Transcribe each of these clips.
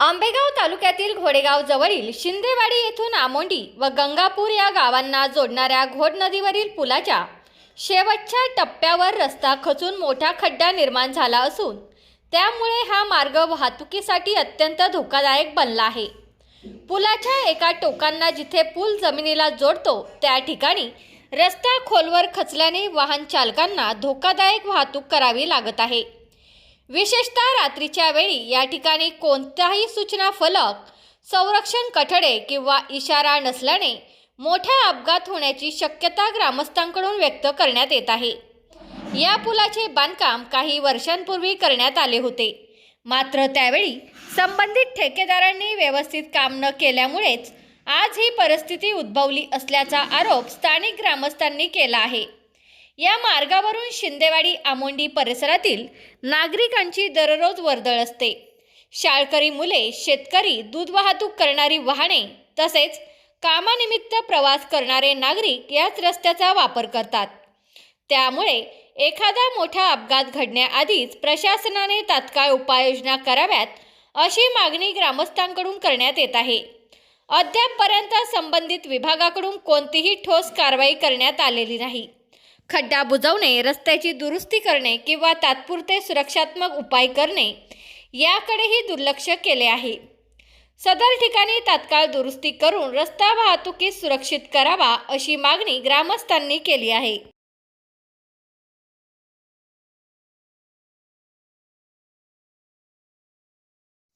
आंबेगाव तालुक्यातील घोडेगाव जवळील शिंदेवाडी येथून आमोंडी व गंगापूर या गावांना जोडणाऱ्या घोड नदीवरील पुलाच्या शेवटच्या टप्प्यावर रस्ता खचून मोठा खड्डा निर्माण झाला असून त्यामुळे हा मार्ग वाहतुकीसाठी अत्यंत धोकादायक बनला आहे. पुलाच्या एका टोकांना जिथे पूल जमिनीला जोडतो त्या ठिकाणी रस्ता खोलवर खचल्याने वाहन चालकांना धोकादायक वाहतूक करावी लागत आहे. विशेषतः रात्रीच्या वेळी या ठिकाणी कोणताही सूचना फलक संरक्षण कठडे किंवा इशारा नसल्याने मोठा अपघात होण्याची शक्यता ग्रामस्थांकडून व्यक्त करण्यात येत आहे. या पुलाचे बांधकाम काही वर्षांपूर्वी करण्यात आले होते. मात्र त्यावेळी संबंधित ठेकेदारांनी व्यवस्थित काम न केल्यामुळेच आज ही परिस्थिती उद्भवली असल्याचा आरोप स्थानिक ग्रामस्थांनी केला आहे. या मार्गावरून शिंदेवाडी आमोंडी परिसरातील नागरिकांची दररोज वर्दळ असते. शाळकरी मुले शेतकरी दूध वाहतूक करणारी वाहने तसेच कामानिमित्त प्रवास करणारे नागरिक याच रस्त्याचा वापर करतात. त्यामुळे एखादा मोठा अपघात घडण्याआधीच प्रशासनाने तात्काळ उपाययोजना कराव्यात अशी मागणी ग्रामस्थांकडून करण्यात येत आहे. अद्यापपर्यंत संबंधित विभागाकडून कोणतीही ठोस कारवाई करण्यात आलेली नाही. खड्डा बुजवणे रस्त्याची दुरुस्ती करणे किंवा तात्पुरते सुरक्षात्मक उपाय करणे याकडेही दुर्लक्ष केले आहे. सदर ठिकाणी तात्काळ दुरुस्ती करून रस्ता वाहतुकीस सुरक्षित करावा अशी मागणी ग्रामस्थांनी केली आहे.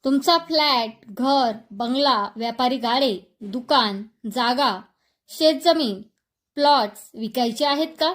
तुमचा फ्लॅट घर बंगला व्यापारी गाडे दुकान जागा शेतजमीन प्लॉट्स विकायचे आहेत का?